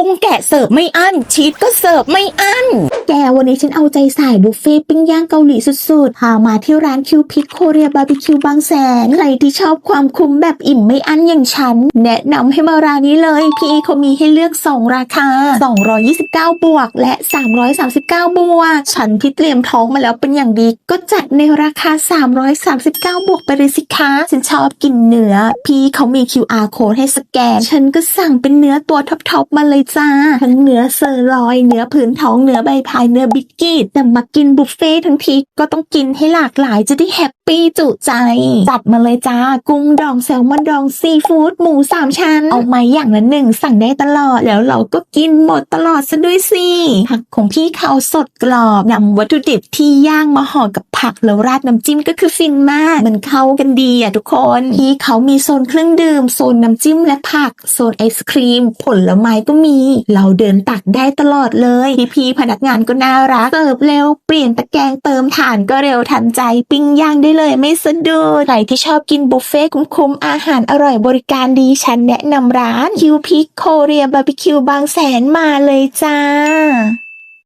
กุ้งแกะเสิร์ฟไม่อั้น ชีสก็เสิร์ฟไม่อั้น แกวันนี้ฉันเอาใจใส่บุฟเฟ่ปิ้งย่างเกาหลีสุดๆ พามาที่ร้านคิวพิกโคเรียบาร์บีคิวบางแสน ใครที่ชอบความคุ้มแบบอิ่มไม่อั้นอย่างฉัน แนะนำให้มาร้านนี้เลย พี่เขามีให้เลือก 2 ราคา 229 บวก และ 339 บวก ฉันที่เตรียมท้องมาแล้วเป็นอย่างดี ก็จัดในราคา 339 บวกไปเลยสิคะ ฉันชอบกินเนื้อ พี่เขามี QR code ให้สแกน ฉันก็สั่งเป็นเนื้อตัวท็อปๆมาเลยจ้า ทั้งเนื้อเซอร์ลอย เนื้อผืนท้องเนื้อใบพายเนื้อบิสกิตแต่มากินบุฟเฟ่ทั้งทีก็ต้องกินให้หลากหลายจะได้แฮปปี้จุใจ จัดมาเลยจ้า กุ้งดองแซลมอนดองซีฟู้ดหมูสามชั้น เอามาอย่างละหนึ่งสั่งได้ตลอด แล้วเราก็กินหมดตลอดซะด้วยสิผักของพี่เขาสดกรอบนำวัตถุดิบที่ย่างมาห่อกับผักแล้วราดน้ำจิ้มก็คือฟินมาก มันเข้ากันดีอะทุกคนพี่เขามีโซนเครื่องดื่มโซนน้ำจิ้มและผักโซนไอศครีม ผลไม้ก็มีเราเดินตักได้ตลอดเลย พี่ๆพนักงานก็น่ารักเสิร์ฟเร็วเปลี่ยนตะแกรงเติมถ่านก็เร็วทันใจปิ้งย่างได้เลยไม่สะดุดใครที่ชอบกินบุฟเฟ่คุ้มๆอาหารอร่อยบริการดีฉันแนะนำร้านคิวพิกโคเรียบาร์บีคิวบางแสนมาเลยจ้า